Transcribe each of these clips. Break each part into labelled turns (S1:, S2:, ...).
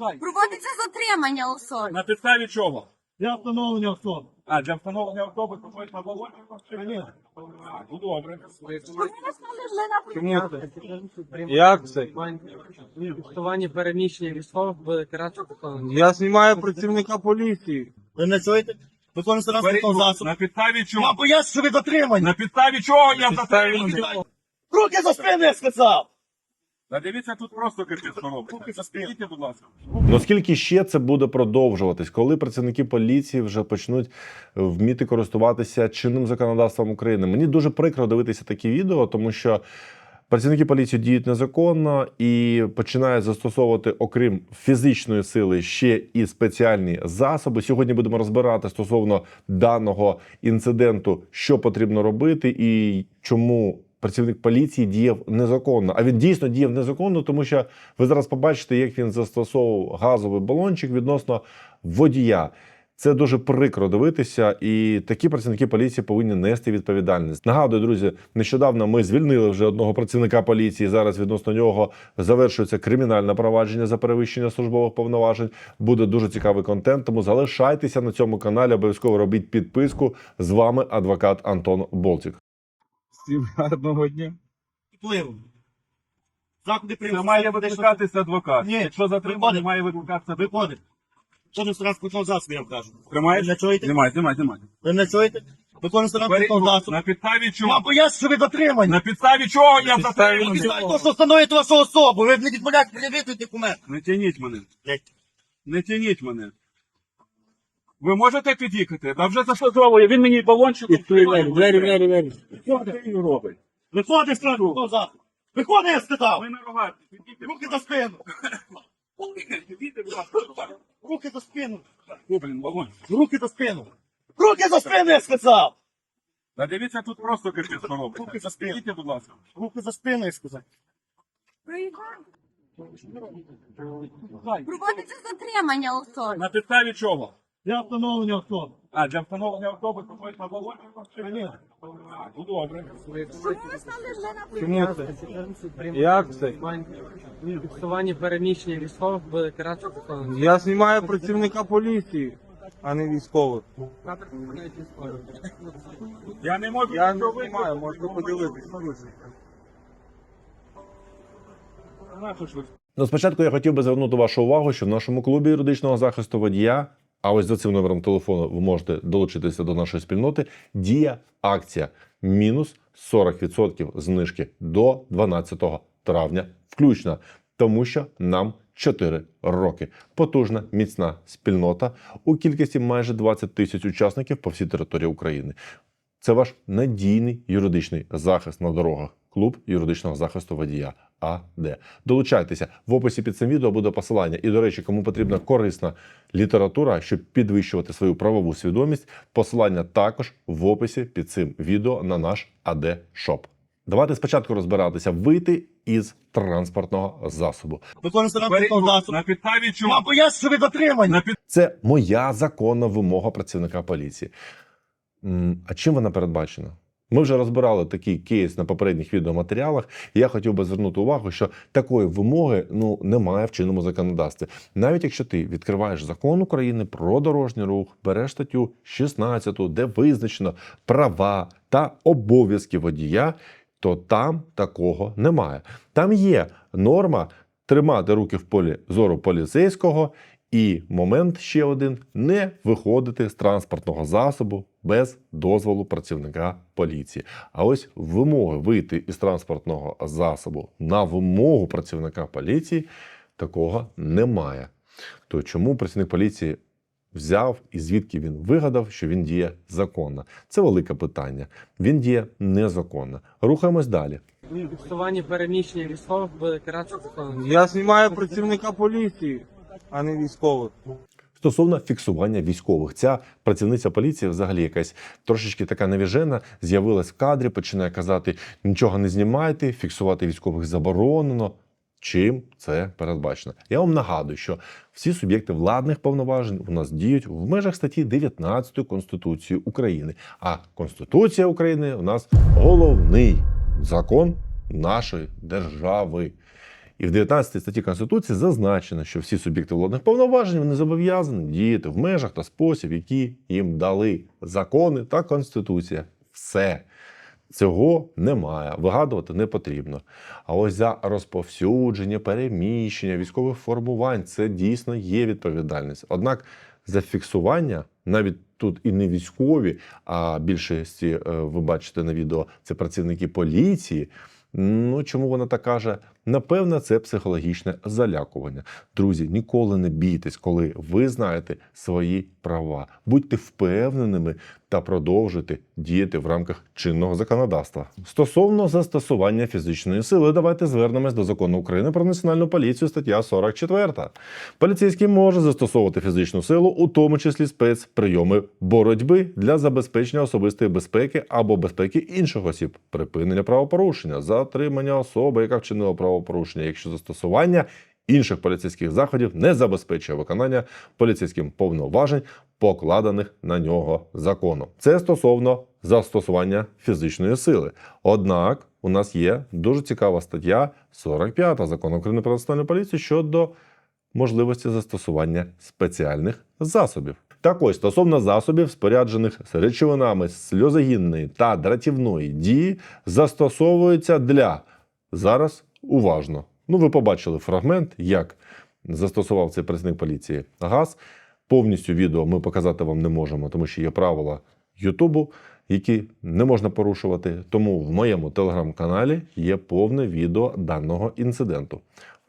S1: Проводиться затримання особи.
S2: На підставі чого?
S3: Для встановлення особи.
S2: А, для встановлення особи проходить на балоні? А, ну добре.
S1: Вони не встановили на
S4: Як це?
S5: Фіксування переміщення військових буде карати законом.
S4: Я знімаю працівника поліції.
S3: Ви не чуєте? Виконується транспортного засобу.
S2: На підставі
S3: Я
S2: чого?
S3: боюсь, що ви затримані.
S2: На підставі чого я
S4: підставі
S2: затриманий?
S3: Руки за спину, я сказав!
S2: Та дивіться, тут просто капець
S3: Руки
S2: робиться.
S3: за спину.
S2: Скажіть, будь ласка.
S6: Ну скільки ще це буде продовжуватись, коли працівники поліції вже почнуть вміти користуватися чинним законодавством України? Мені дуже прикро дивитися такі відео, тому що працівники поліції діють незаконно і починають застосовувати, окрім фізичної сили, ще і спеціальні засоби. Сьогодні будемо розбирати стосовно даного інциденту, що потрібно робити і чому. Працівник поліції діяв незаконно, а він дійсно діяв незаконно, тому що ви зараз побачите, як він застосовував газовий балончик відносно водія. Це дуже прикро дивитися, і такі працівники поліції повинні нести відповідальність. Нагадую, друзі, нещодавно ми звільнили вже одного працівника поліції. Зараз відносно нього завершується кримінальне провадження за перевищення службових повноважень. Буде дуже цікавий контент. Тому залишайтеся на цьому каналі. Обов'язково робіть підписку. З вами адвокат Антон Болтік.
S4: Всім гарного дня.
S3: Впливу. Заходи
S2: Це
S3: прийму.
S2: має викликатися адвокат.
S3: Ні,
S2: Якщо затриманий,
S3: виходить.
S2: має викликатися адвокат.
S3: Виходить. Виконується транспортного засобу, я вам кажу. Ви
S2: Тримаєш?
S3: не чуєте?
S2: Знімай, знімай, знімай.
S3: Ви не чуєте? Виконується транспортного засобу.
S2: На підставі
S3: Я
S2: чого?
S3: боюсь, що ви затримані.
S2: На підставі чого я затриманий?
S3: Ви знаєте, що встановлюєте вашу особу. Ви не відмовляєте пред'явити документ.
S2: Не тяніть мене.
S3: Блядь.
S2: Не тяніть мене. Ви можете під'їхати? Та вже застосовує. Він мені балончик.
S4: Двері, двері, двері.
S2: Що ти робить?
S3: Виходиш з транспортного засобу. Виходи, я сказав.
S2: Ви на рогатці.
S3: Руки за спину. Руки за спину.
S2: О, блін, балон.
S3: Руки за спину. Руки за спину, я сказав.
S2: Та дивіться, тут просто капець
S3: Руки за спину.
S2: Підійдіть, будь ласка.
S3: Руки за спину, я сказав.
S1: Проводиться затримання особи.
S2: На підставі чого?
S3: Для встановлення особи.
S2: А, для встановлення особи проходить на балоні? А, ну добре.
S4: Чому це? Як це?
S5: Фіксування переміщення військових буде карати.
S4: Я знімаю працівника поліції, а не військових.
S2: Я не можу.
S4: Я не
S2: нічого
S4: знімаю, можете подивитися.
S6: Ну, спочатку я хотів би звернути вашу увагу, що в нашому клубі юридичного захисту водія, а ось за цим номером телефону ви можете долучитися до нашої спільноти. Дія акція мінус 40% знижки до 12 травня, включно, тому що нам 4 роки. Потужна, міцна спільнота у кількості майже 20 тисяч учасників по всій території України. Це ваш надійний юридичний захист на дорогах. Клуб юридичного захисту водія АД. Долучайтеся в описі під цим відео буде посилання. І, до речі, кому потрібна корисна література, щоб підвищувати свою правову свідомість, посилання також в описі під цим відео на наш АД Шоп. Давайте спочатку розбиратися, вийти із транспортного засобу.
S2: На підставі
S3: Я
S2: чого?
S3: затримані.
S2: На під...
S6: Це моя законна вимога працівника поліції. А чим вона передбачена? Ми вже розбирали такий кейс на попередніх відеоматеріалах. І я хотів би звернути увагу, що такої вимоги ну немає в чинному законодавстві. Навіть якщо ти відкриваєш закон України про дорожній рух, береш статтю 16, де визначено права та обов'язки водія, то там такого немає. Там є норма тримати руки в полі зору поліцейського. І момент ще один: не виходити з транспортного засобу без дозволу працівника поліції. А ось вимоги вийти із транспортного засобу на вимогу працівника поліції такого немає. То чому працівник поліції взяв і звідки він вигадав, що він діє законно? Це велике питання. Він діє незаконно. Рухаємось далі.
S5: Фіксування переміщення військових буде карати законом.
S4: Я знімаю працівника поліції, а не військових.
S6: Стосовно фіксування військових, ця працівниця поліції, взагалі якась трошечки така навіжена, з'явилась в кадрі, починає казати: нічого не знімайте, фіксувати військових заборонено. Чим це передбачено? Я вам нагадую, що всі суб'єкти владних повноважень у нас діють в межах статті 19 Конституції України. А Конституція України у нас головний закон нашої держави. І в 19 статті Конституції зазначено, що всі суб'єкти владних повноважень вони зобов'язані діяти в межах та спосіб, які їм дали закони та Конституція. Все. Цього немає, вигадувати не потрібно. А ось за розповсюдження, переміщення військових формувань це дійсно є відповідальність. Однак за фіксування, навіть тут і не військові, а більшості е, ви бачите на відео, це працівники поліції. Ну чому вона так каже? Напевно, це психологічне залякування. Друзі, ніколи не бійтесь, коли ви знаєте свої права. Будьте впевненими та продовжуйте діяти в рамках чинного законодавства. Стосовно застосування фізичної сили, давайте звернемось до закону України про національну поліцію, стаття 44. Поліцейський може застосовувати фізичну силу, у тому числі спецприйоми боротьби для забезпечення особистої безпеки або безпеки інших осіб, припинення правопорушення, затримання особи, яка вчинила правопорушення, якщо застосування інших поліцейських заходів не забезпечує виконання поліцейським повноважень, покладених на нього законом. Це стосовно застосування фізичної сили. Однак у нас є дуже цікава стаття 45 закону України про національну поліцію щодо можливості застосування спеціальних засобів. Так ось стосовно засобів, споряджених з речовинами сльозогінної та дратівної дії, застосовуються для зараз уважно. Ну, ви побачили фрагмент, як застосував цей працівник поліції газ. Повністю відео ми показати вам не можемо, тому що є правила Ютубу, які не можна порушувати. Тому в моєму телеграм-каналі є повне відео даного інциденту.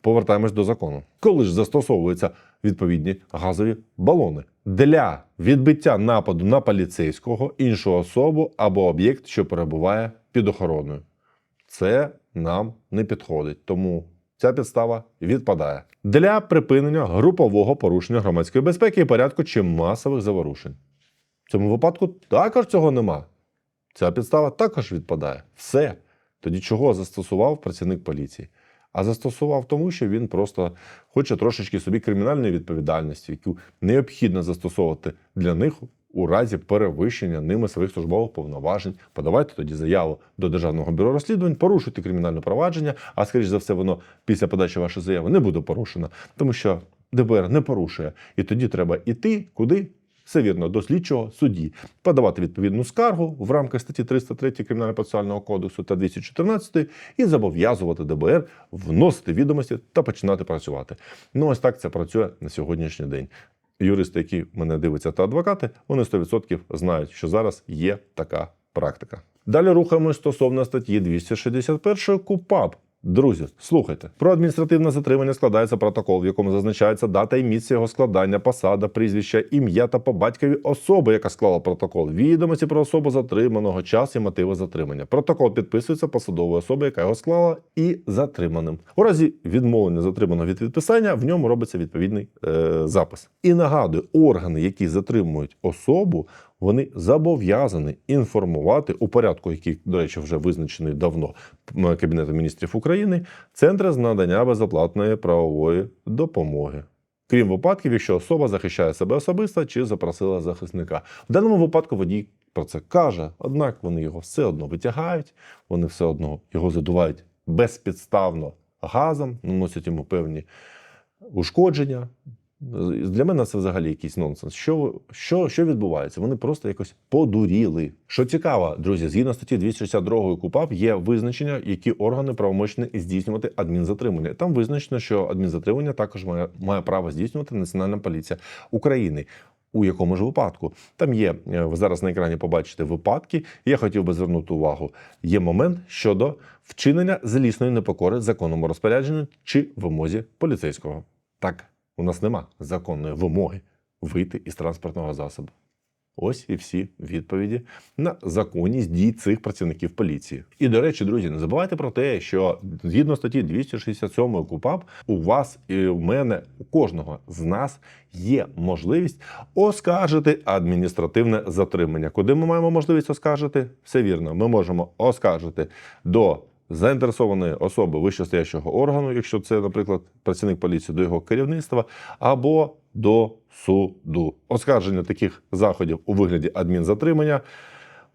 S6: Повертаємось до закону. Коли ж застосовуються відповідні газові балони для відбиття нападу на поліцейського, іншу особу або об'єкт, що перебуває під охороною. Це нам не підходить, тому ця підстава відпадає для припинення групового порушення громадської безпеки і порядку чи масових заворушень. В цьому випадку також цього нема. Ця підстава також відпадає. Все. Тоді чого застосував працівник поліції? А застосував тому, що він просто хоче трошечки собі кримінальної відповідальності, яку необхідно застосовувати для них у разі перевищення ними своїх службових повноважень. Подавайте тоді заяву до Державного бюро розслідувань, порушуйте кримінальне провадження, а скоріш за все, воно після подачі вашої заяви не буде порушено, тому що ДБР не порушує. І тоді треба іти куди? Все вірно, до слідчого судді, подавати відповідну скаргу в рамках статті 303 Кримінального процесуального кодексу та 214 і зобов'язувати ДБР вносити відомості та починати працювати. Ну ось так це працює на сьогоднішній день. Юристи, які мене дивляться, та адвокати, вони 100% знають, що зараз є така практика. Далі рухаємось стосовно статті 261 КУПАП. Друзі, слухайте, про адміністративне затримання складається протокол, в якому зазначається дата і місце його складання, посада, прізвище, ім'я та по батькові особи, яка склала протокол, відомості про особу затриманого, час і мотиви затримання. Протокол підписується посадовою особою, яка його склала, і затриманим. У разі відмовлення затриманого від підписання в ньому робиться відповідний е, запис. І нагадую, органи, які затримують особу, вони зобов'язані інформувати у порядку, який, до речі, вже визначений давно Кабінетом міністрів України, центри з надання безоплатної правової допомоги. Крім випадків, якщо особа захищає себе особисто чи запросила захисника. В даному випадку водій про це каже, однак вони його все одно витягають, вони все одно його задувають безпідставно газом, наносять йому певні ушкодження. Для мене це взагалі якийсь нонсенс. Що, що, що відбувається? Вони просто якось подуріли. Що цікаво, друзі, згідно статті 262 КУПАП є визначення, які органи правомочні здійснювати адмінзатримання. Там визначено, що адмінзатримання також має, має право здійснювати Національна поліція України. У якому ж випадку там є е, ви зараз на екрані побачите випадки. Я хотів би звернути увагу. Є момент щодо вчинення злісної непокори законному розпорядженню чи вимозі поліцейського. Так, у нас нема законної вимоги вийти із транспортного засобу. Ось і всі відповіді на законність дій цих працівників поліції. І до речі, друзі, не забувайте про те, що згідно статті 267 КУПАП, у вас і у мене, у кожного з нас є можливість оскаржити адміністративне затримання. Куди ми маємо можливість оскаржити? Все вірно, ми можемо оскаржити до заінтересованої особи вищестоящого органу, якщо це, наприклад, працівник поліції до його керівництва, або до суду. Оскарження таких заходів у вигляді адмінзатримання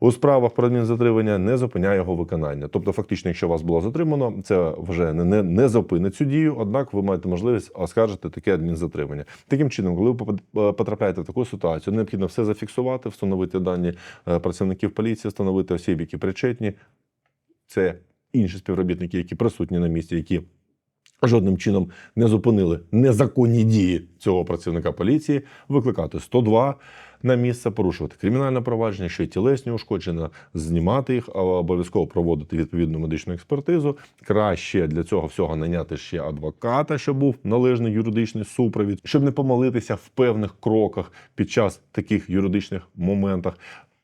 S6: у справах про адмінзатримання не зупиняє його виконання. Тобто, фактично, якщо вас було затримано, це вже не, не, зупинить цю дію, однак ви маєте можливість оскаржити таке адмінзатримання. Таким чином, коли ви е, потрапляєте в таку ситуацію, необхідно все зафіксувати, встановити дані е, працівників поліції, встановити осіб, які причетні. Це інші співробітники, які присутні на місці, які жодним чином не зупинили незаконні дії цього працівника поліції, викликати 102 на місце, порушувати кримінальне провадження, що й тілесні ушкодження, знімати їх, обов'язково проводити відповідну медичну експертизу. Краще для цього всього наняти ще адвоката, щоб був належний юридичний супровід, щоб не помилитися в певних кроках під час таких юридичних моментах.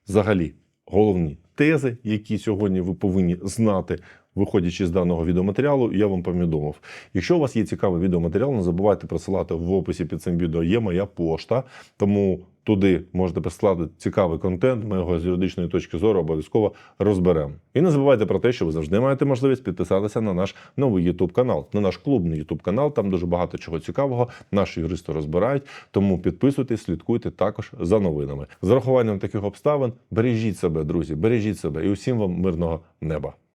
S6: Взагалі, головні тези, які сьогодні ви повинні знати, виходячи з даного відеоматеріалу, я вам повідомив. Якщо у вас є цікавий відеоматеріал, не забувайте присилати в описі під цим відео. Є моя пошта, тому туди можете прислати цікавий контент. Ми його з юридичної точки зору обов'язково розберемо. І не забувайте про те, що ви завжди маєте можливість підписатися на наш новий YouTube канал, на наш клубний YouTube канал. Там дуже багато чого цікавого. Наші юристи розбирають. Тому підписуйтесь, слідкуйте також за новинами. З урахуванням таких обставин бережіть себе, друзі, бережіть себе і усім вам мирного неба.